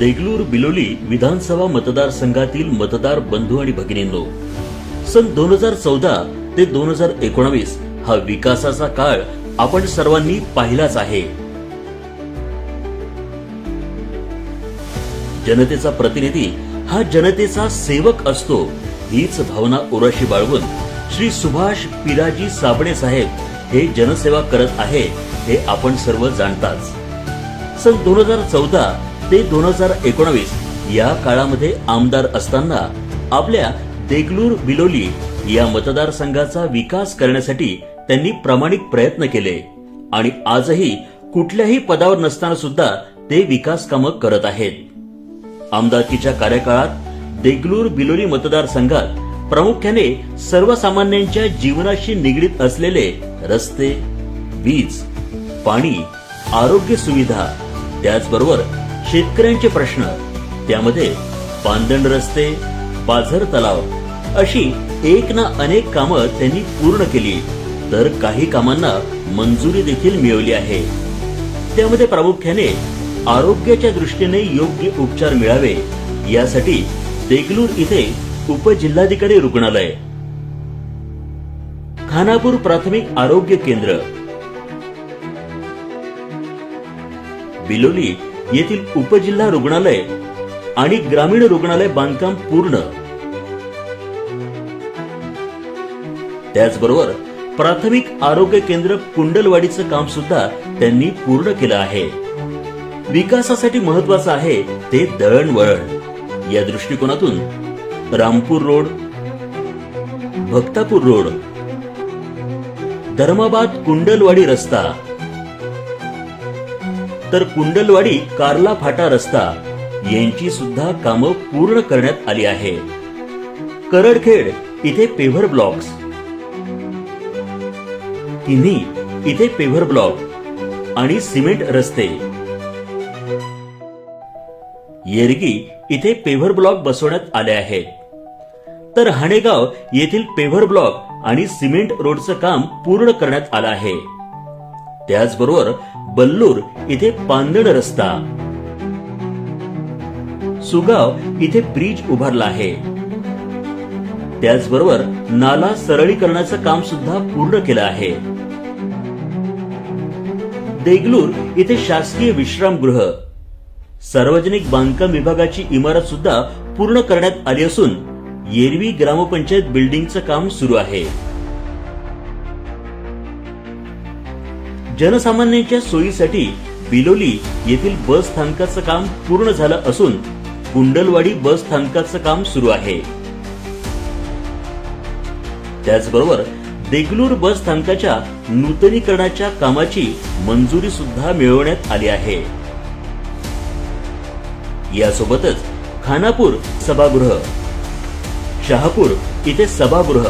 देगलूर बिलोली विधानसभा मतदारसंघातील मतदार बंधू आणि भगिनींनो सन दोन हजार चौदा ते दोन हजार एकोणावीस हा विकासाचा काळ आपण सर्वांनी पाहिलाच आहे. जनतेचा प्रतिनिधी हा जनतेचा सेवक असतो हीच भावना उराशी बाळगून श्री सुभाष पिराजी साबणे साहेब हे जनसेवा करत आहे हे आपण सर्व जाणताच. सन दोन हजार चौदा ते दोन हजार एकोणावीस या काळामध्ये आमदार असताना आपल्या देगलूर बिलोली या मतदारसंघाचा विकास करण्यासाठी त्यांनी प्रामाणिक प्रयत्न केले. आणि आजही कुठल्याही पदावर नसताना सुद्धा ते विकास कामं करत आहेत. आमदारकीच्या कार्यकाळात देगलूर बिलोली मतदारसंघात प्रामुख्याने सर्वसामान्यांच्या जीवनाशी निगडीत असलेले रस्ते वीज पाणी आरोग्य सुविधा त्याचबरोबर शेतकऱ्यांचे प्रश्न त्यामध्ये पांदण रस्ते पाझर तलाव अशी एक ना अनेक कामं त्यांनी पूर्ण केली. तर काही कामांना मंजुरी देखील मिळवली आहे. त्यामध्ये प्रामुख्याने आरोग्याच्या दृष्टीने योग्य उपचार मिळावे यासाठी देगलूर इथे उपजिल्हाधिकारी रुग्णालय. खानापूर प्राथमिक आरोग्य केंद्र. बिलोली येथील उपजिल्हा रुग्णालय आणि ग्रामीण रुग्णालय बांधकाम पूर्ण. त्याचबरोबर प्राथमिक आरोग्य केंद्र कुंडलवाडीचं काम सुद्धा त्यांनी पूर्ण केलं आहे. विकासासाठी महत्वाचं आहे ते दळणवळण. या दृष्टिकोनातून रामपूर रोड भक्तापूर रोड धर्माबाद कुंडलवाडी रस्ता तर कुंडलवाडी कार्ला फाटा रस्ता. यांची सुद्धा कामं पूर्ण करण्यात आली आहे. करडखेड इथे पेव्हर ब्लॉक्स. किन्ही इथे पेव्हर ब्लॉक आणि सिमेंट रस्ते. येरगी इथे पेव्हर ब्लॉक बसवण्यात आले आहेत तर हाणेगाव येथील पेव्हर ब्लॉक आणि सिमेंट रोडचं काम पूर्ण करण्यात आलं आहे. त्याचबरोबर बल्लूर इथे पांदण रस्ता. सुगाव इथे ब्रिज उभारला आहे. त्याचबरोबर नाला सरळीकरणाचं काम सुद्धा पूर्ण केलं आहे. देगलूर इथे शासकीय विश्रामगृह. सार्वजनिक बांधकाम विभागाची इमारत सुद्धा पूर्ण करण्यात आली असून येरवी ग्रामपंचायत बिल्डिंगचं काम सुरू आहे. जनसामान्यांच्या सोयीसाठी बिलोली येथील बस स्थानकाचं काम पूर्ण झालं असून कुंडलवाडी बस स्थानकाचं काम सुरू आहे. त्याचबरोबर देगलूर बस स्थानकाच्या नूतनीकरणाच्या कामाची मंजुरी सुद्धा मिळवण्यात आली आहे. यासोबतच खानापूर सभागृह शहापूर इथे सभागृह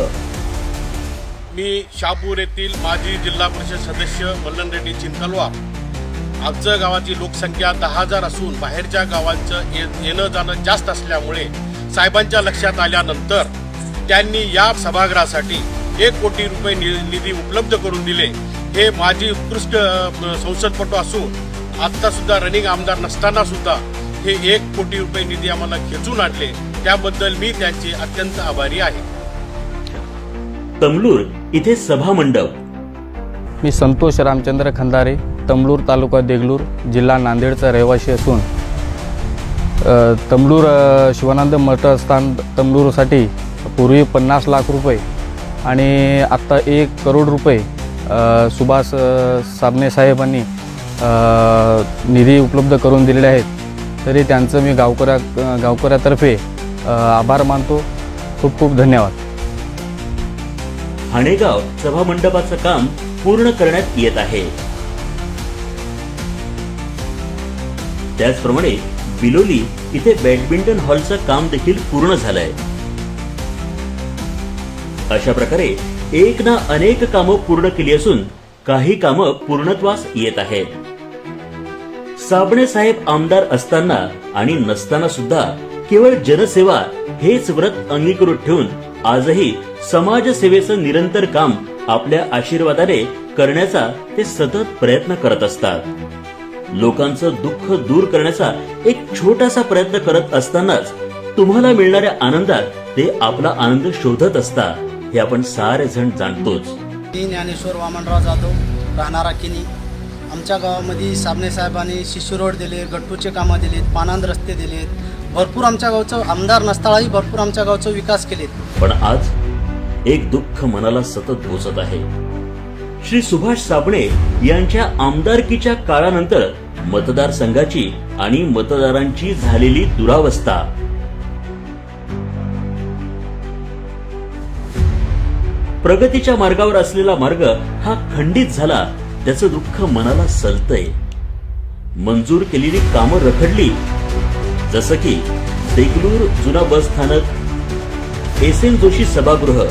मी शहापूर येथील माजी जिल्हा परिषद सदस्य मल्लन रेड्डी चिंतलवार आजचं गावाची लोकसंख्या दहा हजार असून बाहेरच्या गावांचं ये- येणं जाणं जास्त असल्यामुळे साहेबांच्या लक्षात आल्यानंतर त्यांनी या सभागृहासाठी एक कोटी रुपये नि- निधी उपलब्ध करून दिले. हे माजी उत्कृष्ट संसदपटू असून आत्तासुद्धा रनिंग आमदार नसताना सुद्धा हे एक कोटी रुपये निधी आम्हाला खेचून आणले. त्याबद्दल मी त्यांचे अत्यंत आभारी आहे. तमलूर इथे सभा मंडप. मी संतोष रामचंद्र खंदारे तमलूर तालुका देगलूर जिल्हा नांदेडचा रहिवासी असून तमलूर शिवानंद मठस्थान तमलूरसाठी पूर्वी पन्नास लाख रुपये आणि आत्ता एक करोड रुपये सुभाष साबणे साहेबांनी निधी उपलब्ध करून दिलेले आहेत. तरी त्यांचं मी गावकऱ्या गावकऱ्यातर्फे आभार मानतो. खूप खूप धन्यवाद. हाणेगाव सभा मंडपाचं काम पूर्ण करण्यात येत आहे. त्याचप्रमाणे बिलोली इथे बॅडमिंटन हॉलचं काम देखील पूर्ण झालंय. अशा प्रकारे एक ना अनेक कामं पूर्ण केली असून काही कामं पूर्णत्वास येत आहेत. साबणे साहेब आमदार असताना आणि नसताना सुद्धा केवळ जनसेवा हेच व्रत अंगीकृत ठेवून आजही समाजसेवेचं निरंतर काम आपल्या आशीर्वादाने करण्याचा ते सतत प्रयत्न करत असतात. लोकांचं दुःख दूर करण्याचा एक छोटासा प्रयत्न करत असतानाच तुम्हाला मिळणाऱ्या आनंदात ते आपला आनंद शोधत असतात हे आपण सारे जण जाणतोच. मी ज्ञानेश्वर वामनराव जाधव राहणारा किनी. आमच्या गावामध्ये साबणे साहेबांनी शिशु रोड दिले गट्टूचे कामं दिलेत पानांद रस्ते दिलेत. भरपूर आमच्या गावचं आमदार नसताळाही भरपूर आमच्या गावचं विकास केलेत. पण आज एक दुःख मनाला सतत भोसत आहे. श्री सुभाष साबणे यांच्या आमदारकीच्या काळानंतर मतदारसंघाची आणि मतदारांची झालेली दुरावस्था. प्रगतीच्या मार्गावर असलेला मार्ग हा खंडित झाला त्याचं दुःख मनाला सलतय. मंजूर केलेली कामं रखडली. जसं की देगलूर जुना बस स्थानक एस एन जोशी सभागृह.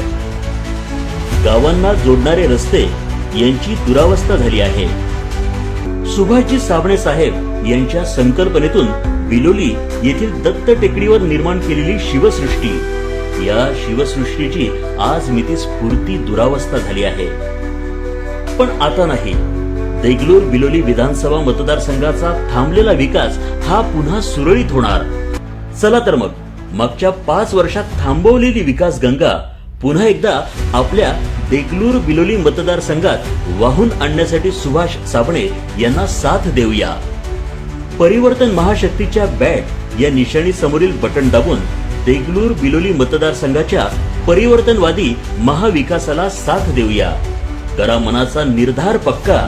गावांना जोडणारे रस्ते यांची दुरावस्था झाली आहे. सुभाषजी साबणे साहेब यांच्या संकल्पनेतून बिलोली येथील दत्त टेकडीवर निर्माण केलेली शिवसृष्टी. या शिवसृष्टीची आज मिती स्फूर्ती दुरावस्था झाली आहे. पण आता नाही. देगलूर बिलोली विधानसभा मतदारसंघाचा थांबलेला विकास हा पुन्हा सुरळीत होणार. चला तर मग. मागच्या पाच वर्षात थांबवलेली विकास गंगा पुन्हा एकदा आपल्या देगलूर बिलोली मतदारसंघात वाहून आणण्यासाठी सुभाष साबणे यांना साथ देऊया. परिवर्तन महाशक्तीच्या बॅट या निशाणी समोरील बटन दाबून देगलूर बिलोली मतदारसंघाच्या परिवर्तनवादी महाविकासाला साथ देऊया. करा मनाचा निर्धार पक्का.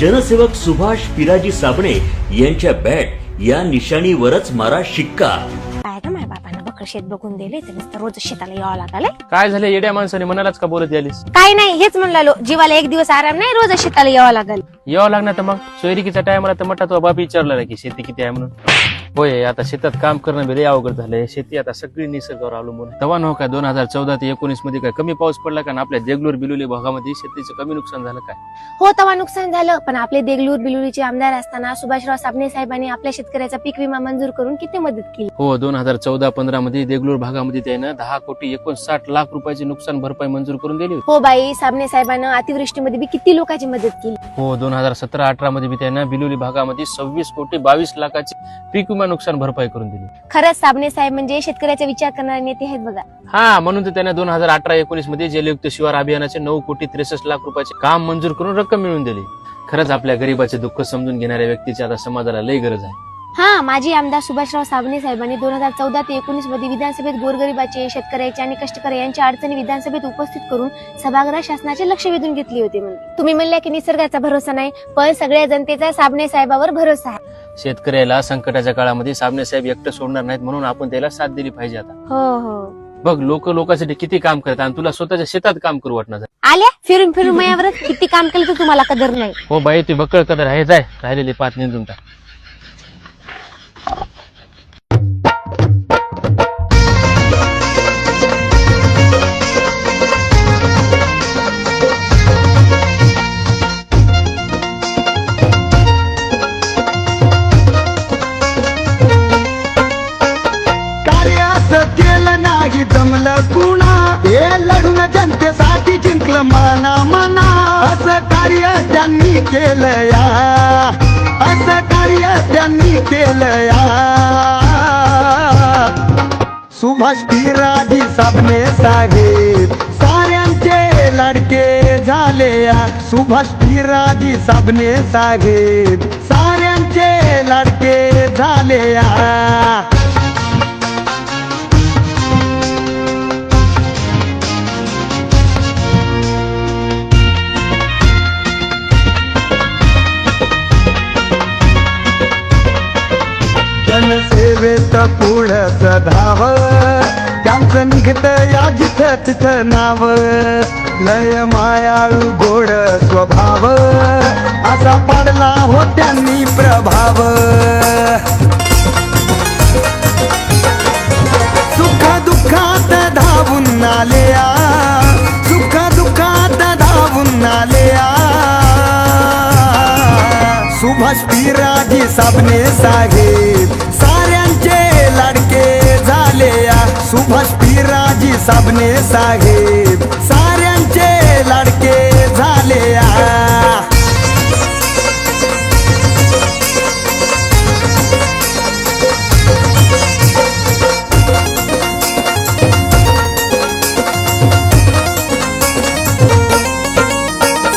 जनसेवक सुभाष पिराजी साबणे यांच्या बॅट या निशाणीवरच मारा शिक्का. शेत बघून दिले तर नुसतं रोज शेताला यावं लागले काय झालं? येड्या माणसाने मनालाच का बोलत यालीस काय नाही हेच म्हणलो जीवाला एक दिवस आराम नाही रोज शेताला यावं लागल. यावं लागणार तर मग. सोयरिकीच्या टायमाला तर म्हटलं तो बाप विचारला की शेती किती आहे म्हणून. होय आता शेतात काम करणं बी लय अवघड झालंय. शेती आता सगळी निसर्गावर अवलंबून. तेव्हा नव्ह का दोन हजार चौदा ते एकोणीसमध्ये काय कमी पाऊस पडला का? आपल्या देगलूर बिलोली भागामध्ये शेतीचं कमी नुकसान झालं काय? हो तेव्हा नुकसान झालं. पण आपले देगलूर बिलुरीचे आमदार असताना सुभाषराव साबणे साहेबांनी आपल्या शेतकऱ्याचा पीक विमा मंजूर करून किती मदत केली? हो दोन हजार चौदा पंधरा मध्ये देगलूर भागामध्ये त्यानं दहा कोटी एकोणसाठ लाख रुपयाची नुकसान भरपाई मंजूर करून दिली हो बाई. साबणे साहेबांनं अतिवृष्टीमध्ये बी किती लोकांची मदत केली? हो दोन हजार सतरा अठरा मध्ये बी त्यानं बिलोली भागामध्ये सव्वीस कोटी बावीस लाखाची पीक विमा नुकसान भरपाई करून दिली. खरंच साबणे साहेब म्हणजे शेतकऱ्याचा विचार करणारे नेते आहेत बघा. हा म्हणून तर त्याने दोन हजार अठरा एकोणीसमध्ये जलयुक्त शिवार अभियानाचे नऊ कोटी त्रेसष्ट लाख रुपयाचे काम मंजूर करून रक्कम मिळवून दिली. खरंच आपल्या गरीबाचे दुःख समजून घेणाऱ्या व्यक्तीची आता समाजाला लय गरज आहे. हा माजी आमदार सुभाषराव साबणे साहेबांनी दोन हजार चौदा ते एकोणीसमध्ये विधानसभेत गोरगरिबाचे शेतकऱ्याचे आणि कष्टकरी यांच्या अडचणी विधानसभेत उपस्थित करून सभागृह शासनाचे लक्ष वेधून घेतले होते म्हणून. तुम्ही म्हणल्या की निसर्गाचा भरोसा नाही पण सगळ्या जनतेचा साबणे साहेबावर भरोसा आहे. शेतकऱ्याला संकटाच्या काळामध्ये साबणे साहेब एकटं सोडणार नाहीत म्हणून आपण त्याला साथ दिली पाहिजे आता. हो हो. बघ लोक लोकांसाठी किती काम करतात आणि तुला स्वतःच्या शेतात काम करू वाटणार. आल्या? फिरून फिरून मयावरच किती काम केलं तर तुम्हाला कदर नाही. हो बाई ती बकळ कदर आहे जाय राहिलेली पाच निंदून टाक कार्यास केलं नाही जमलं कुणा हे लढून जनतेसाठी जिंकलं मना मना. असं कार्य त्यांनी केलं या असं कार्य त्यांनी केलं या सुभाष पिराजी साबणे साहेब साऱ्यांचे लाडके झाले या सुभाष पिराजी साबणे साहेब साऱ्यांचे लाडके झाले पुढच धाव. त्यांचं निघत या जिथं तिथं नाव. लय मायाळू गोड स्वभाव. असा पडला हो त्यांनी प्रभाव. सुख दुःखात धावून आल्या. सुख दुःखात धावून आल्या. सुभाष पिराजी साबने सागे. सबने साहेब साऱ्यांचे लडके झाले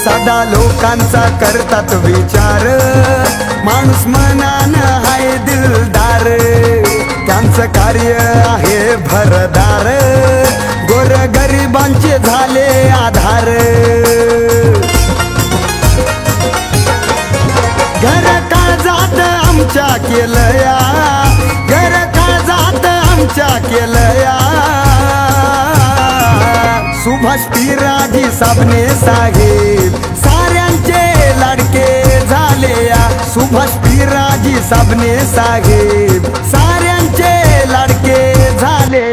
सदा लोकांचा करतात विचार माणूस मनानं हाय दिलदार. आमचं कार्य आहे भरदार. गोर गरिबांचे झाले आधार. घर काळजात आमच्या केलया? घर काळजात आमच्या केलया? सुभाष पिराजी साबणे साहेब साऱ्यांचे लाडके झाले या सुभाष पिराजी साबणे साहेब झाले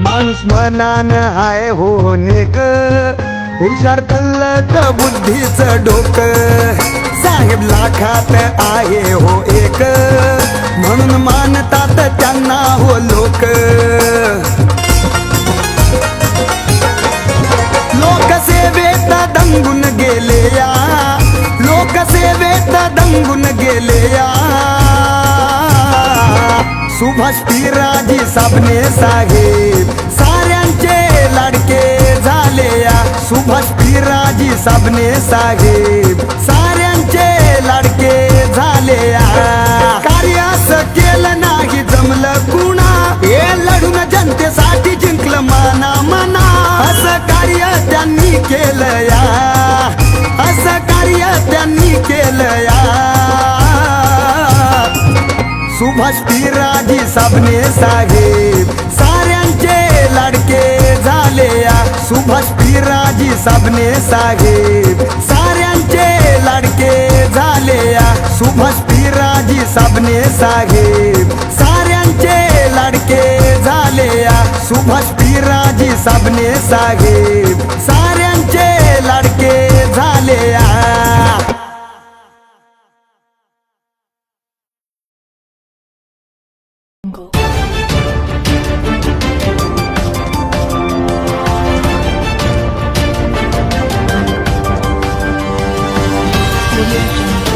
माणूस मनान हाय होणे नेक हुशार कल्लक बुद्धीचं डोकं. साहेब लाखात आहे हो एक. म्हणून मानतात त्यांना हो लोक. लोकसेवेत दंगून गेले या लोकसेवेत दंगून गेले या सुभाष पिराजी साबणे साहेब साऱ्यांचे लाडके झाले या सुभाष पिराजी साबणे साहेब साऱ्यांचे लाडके झाले या कार्य असं केलं नाही जमलं कुणा? हे लढून जनतेसाठी जिंकलं मना मना. असं कार्य त्यांनी केलं या. असं कार्य त्यांनी केलं या. सुभाष पिराजी साबणे साहेब साऱ्यांचे लाडके झाले या. सुभाष पिराजी साबणे साहेब साऱ्यांचे लाडके झाले या सुभाष पिराजी साबणे साहेब. साऱ्यांचे लाडके झाले या सुभाष पिराजी साबणे साहेब. साऱ्या